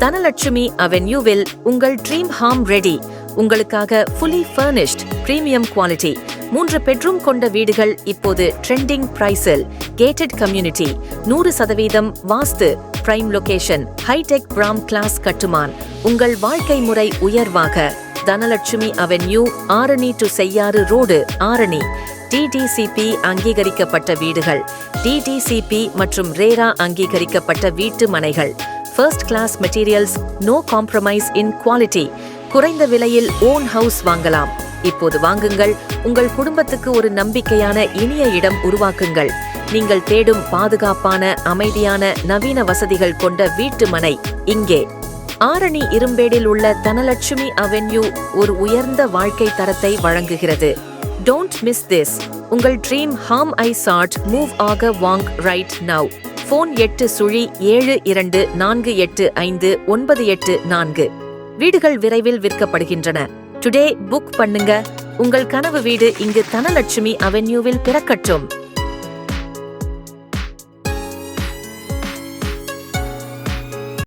தனலட்சுமி அவென்யூவில் உங்கள் dream home ready உங்களுக்காக fully furnished premium quality மூன்று பெட்ரூம் கொண்ட வீடுகள் இப்போது ட்ரெண்டிங் பிரைஸில் கேட்டட் கம்யூனிட்டி நூறு சதவீதம் vastu prime location hi tech பிராம் class கட்டுமான். உங்கள் வாழ்க்கை முறை உயர்வாக. Dhanalakshmi avenue Arani to Cheyyar road Arani. DTCP அங்கீகரிக்கப்பட்ட வீடுகள். டிடிசிபி மற்றும் ரேரா அங்கீகரிக்கப்பட்ட வீட்டு மனைகள். First class materials no compromise in quality குறைந்த விலையில் ஓன் ஹவுஸ் வாங்கலாம். இப்போது வாங்குங்கள். உங்கள் குடும்பத்துக்கு ஒரு நம்பிக்கையான இனிய இடம் உருவாக்குங்கள். நீங்கள் தேடும் பாதுகாப்பான அமைதியான நவீன வசதிகள் கொண்ட வீட்டு மனை. இங்கே. ஆரணி இரும்பேடில் உள்ள தனலட்சுமி அவென்யூ ஒரு உயர்ந்த வாழ்க்கை தரத்தை வழங்குகிறது. டோன்ட் மிஸ் திஸ் உங்கள் ட்ரீம் ஹாம் ஐ சாட் மூவ் ஆக வாங் ரைட் நவ் ஃபோன் எட்டு சுழி ஏழு இரண்டு நான்கு எட்டு ஐந்து ஒன்பது எட்டு நான்கு. வீடுகள் விரைவில் விற்கப்படுகின்றன. டுடே புக் பண்ணுங்க. உங்கள் கனவு வீடு இங்கு தனலட்சுமி அவென்யூவில் பிறக்கட்டும்.